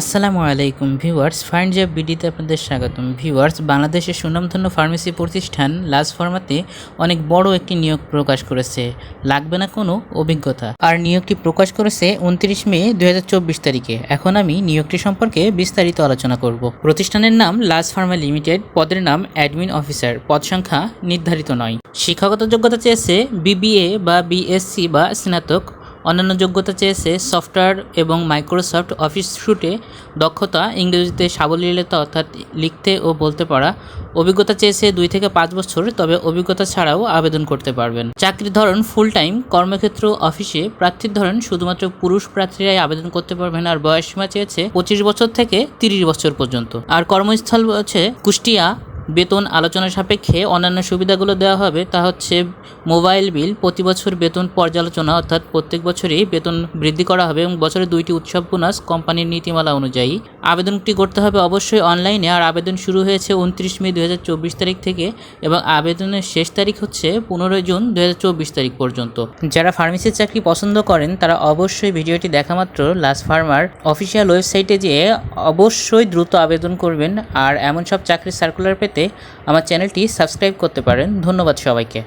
আসসালামু আলাইকুম viewers find job বিডিতে আপনাদের স্বাগতম। ভিউয়ার্স বাংলাদেশের সুনামধন্য ফার্মেসি প্রতিষ্ঠান লাজ ফার্মাতে অনেক বড় একটি নিয়োগ প্রকাশ করেছে। লাগবে না কোনো অভিজ্ঞতা। আর নিয়োগটি প্রকাশ করেছে উনত্রিশ মে দু হাজার চব্বিশ তারিখে। এখন আমি নিয়োগটি সম্পর্কে বিস্তারিত আলোচনা করব। প্রতিষ্ঠানের নাম লাজ ফার্মা লিমিটেড পদের নাম অ্যাডমিন অফিসার পদ সংখ্যা নির্ধারিত নয়। শিক্ষাগত যোগ্যতা চেয়েছে বিবিএ বা বিএসসি বা স্নাতক অন্যান্য যোগ্যতা চেয়েছে সফটওয়্যার এবং মাইক্রোসফট অফিস শুটে দক্ষতা, ইংরেজিতে সাবলীলতা অর্থাৎ লিখতে ও বলতে পারা। অভিজ্ঞতা চেয়েছে দুই থেকে পাঁচ বছর, তবে অভিজ্ঞতা ছাড়াও আবেদন করতে পারবেন। চাকরির ধরন ফুল টাইম কর্মক্ষেত্র অফিসে প্রার্থীর ধরন শুধুমাত্র পুরুষ প্রার্থীরাই আবেদন করতে পারবেন, আর বয়সসীমা চেয়েছে পঁচিশ বছর থেকে তিরিশ বছর পর্যন্ত। আর কর্মস্থল হচ্ছে কুষ্টিয়া বেতন আলোচনা সাপেক্ষে অন্যান্য সুবিধাগুলো দেওয়া হবে। তা হচ্ছে মোবাইল বিল, প্রতি বছর বেতন পর্যালোচনা, অর্থাৎ প্রত্যেক বছরই বেতন বৃদ্ধি করা হবে এবং বছরে দুইটি উৎসব বোনাস কোম্পানির নীতিমালা অনুযায়ী। আবেদনটি করতে হবে অবশ্যই অনলাইনে আর আবেদন শুরু হয়েছে উনত্রিশ মে দু হাজার চব্বিশ তারিখ থেকে এবং আবেদনের শেষ তারিখ হচ্ছে পনেরোই জুন দু হাজার চব্বিশ তারিখ পর্যন্ত। যারা ফার্মেসির চাকরি পছন্দ করেন, তারা অবশ্যই ভিডিওটি দেখা মাত্র লাস্ট ফার্মার অফিসিয়াল ওয়েবসাইটে যেয়ে অবশ্যই দ্রুত আবেদন করবেন। আর এমন সব চাকরির সার্কুলার পেতে আমার চ্যানেলটি সাবস্ক্রাইব করতে পারেন। ধন্যবাদ সবাইকে।